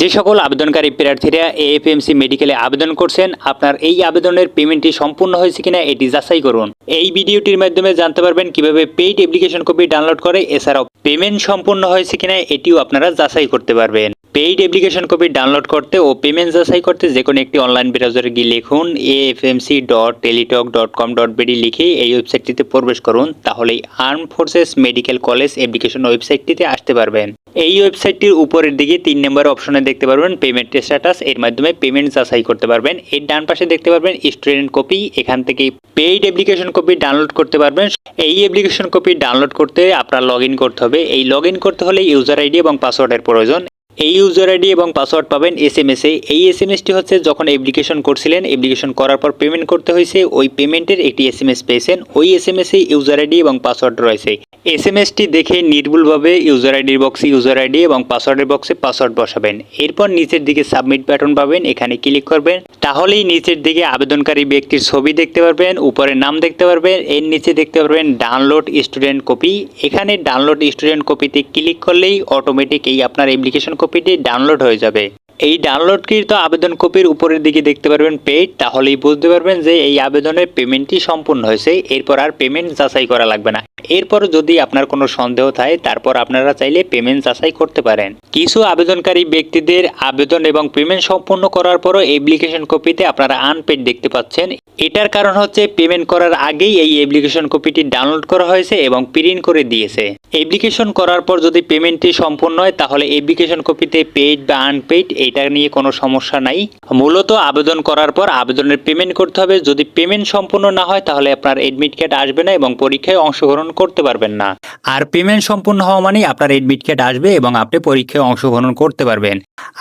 যে সকল আবেদনকারী প্রার্থীরা এএফএমসি মেডিকেলে আবেদন করছেন, আপনার এই আবেদনের পেমেন্টটি সম্পূর্ণ হয়েছে কিনা এটি যাচাই করুন। এই ভিডিওটির মাধ্যমে জানতে পারবেন কীভাবে পেইড অ্যাপ্লিকেশন কপি ডাউনলোড করে, এছাড়াও পেমেন্ট সম্পূর্ণ হয়েছে কিনা এটিও আপনারা যাচাই করতে পারবেন। পেইড অ্যাপ্লিকেশন কপি ডাউনলোড করতে ও পেমেন্ট যাচাই করতে যে কোনো একটি অনলাইন ব্রাউজারে গিয়ে লিখুন AFMC dot Teletalk dot com dot BD লিখে এই ওয়েবসাইটটিতে প্রবেশ করুন, তাহলেই arm forces medical college application ওয়েবসাইটটিতে আসতে পারবেন। এই ওয়েবসাইটটির উপরের দিকে তিন নম্বর অপশনে দেখতে পারবেন পেমেন্ট স্ট্যাটাস এর মাধ্যমে পেমেন্ট যাচাই করতে পারবেন। এর ডান পাশে দেখতে পারবেন স্টুডেন্ট কপি এখান থেকে পেইড অ্যাপ্লিকেশন কপি ডাউনলোড করতে পারবেন। এই অ্যাপ্লিকেশন কপি ডাউনলোড করতে আপনার লগ করতে হবে। এই লগ করতে হলে ইউজার আইডি এবং পাসওয়ার্ডের প্রয়োজন। এই ইউজার আইডি এবং পাসওয়ার্ড পাবেন এস এম এস এই এস এম এসটি হচ্ছে যখন অ্যাপ্লিকেশন করছিলেন অ্যাপ্লিকেশন করার পর পেমেন্ট করতে হয়েছে, ওই পেমেন্টের একটি এস এম এস পেয়েছেন। ওই S M S user ID এবং পাসওয়ার্ড রয়েছে। এস এম এসটি দেখে নির্ভুলভাবে ইউজার আইডির বক্সে ইউজার আইডি এবং পাসওয়ার্ডের বক্সে পাসওয়ার্ড বসাবেন। এরপর নিচের দিকে সাবমিট বাটন পাবেন, এখানে ক্লিক করবেন। তাহলেই নিচের দিকে আবেদনকারী ব্যক্তির ছবি দেখতে পারবেন, উপরে নাম দেখতে পারবেন, এর নিচে দেখতে পারবেন ডাউনলোড স্টুডেন্ট কপি এখানে ডাউনলোড স্টুডেন্ট কপিতে ক্লিক করলেই অটোমেটিক এই আপনার অ্যাপ্লিকেশন কপিটি ডাউনলোড হয়ে যাবে। এই ডাউনলোডকৃত আবেদন কপির উপরের দিকে দেখতে পারবেন পেড তাহলেই বুঝতে পারবেন যে এই আবেদনের পেমেন্টটি সম্পূর্ণ হয়েছে, এরপর আর পেমেন্ট যাচাই করা লাগবে না। এরপর যদি আপনার কোনো সন্দেহ থাকে, তারপর আপনারা চাইলে পেমেন্ট যাচাই করতে পারেন। কিছু আবেদনকারী ব্যক্তিদের আবেদন এবং পেমেন্ট সম্পূর্ণ করার পরও অ্যাপ্লিকেশন কপিতে আপনারা আনপেড দেখতে পাচ্ছেন। এটার কারণ হচ্ছে পেমেন্ট করার আগেই এই অ্যাপ্লিকেশন কপিটি ডাউনলোড করা হয়েছে এবং প্রিন্ট করে দিয়েছে। অ্যাপ্লিকেশন করার পর যদি পেমেন্টটি সম্পূর্ণ হয়, তাহলে অ্যাপ্লিকেশন কপিতে পেইড বা আনপেইড, এটা নিয়ে কোনো সমস্যা নাই। মূলত আবেদন করার পর আবেদনের পেমেন্ট করতে হবে। যদি পেমেন্ট সম্পূর্ণ না হয়, তাহলে আপনার এডমিট কার্ড আসবে না এবং পরীক্ষায় অংশগ্রহণ করতে পারবেন না। আর পেমেন্ট সম্পূর্ণ হওয়া মানেই আপনার এডমিট কার্ড আসবে এবং আপনি পরীক্ষায় অংশগ্রহণ করতে পারবেন।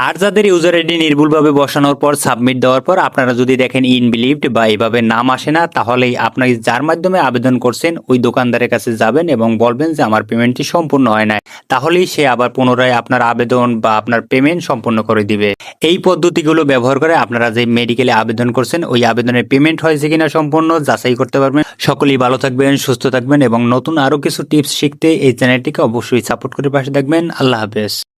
আর যাদের ইউজার আইডি নির্ভুলভাবে বসানোর পর, সাবমিট দেওয়ার পর, আপনারা যদি দেখেন ইনবিলিভড বা এভাবে নাম আসে না, তাহলেই আপনি যার মাধ্যমে আবেদন করছেন, ওই দোকানদারের কাছে যাবেন এবং বলবেন যে আমার পেমেন্টটি সম্পূর্ণ হয় নাই। তাহলেই সে আবার পুনরায় আপনার আবেদন বা আপনার পেমেন্ট সম্পূর্ণ করে দিবে। এই পদ্ধতিগুলো ব্যবহার করে আপনারা যে মেডিকেলে আবেদন করছেন, ওই আবেদনের পেমেন্ট হয়েছে কিনা সম্পূর্ণ যাচাই করতে পারবেন। সকলেই ভালো থাকবেন, সুস্থ থাকবেন এবং নতুন আরও কিছু টিপস শিখতে এই চ্যানেলটিকে অবশ্যই সাপোর্ট করে পাশে থাকবেন। আল্লাহ হাফেজ।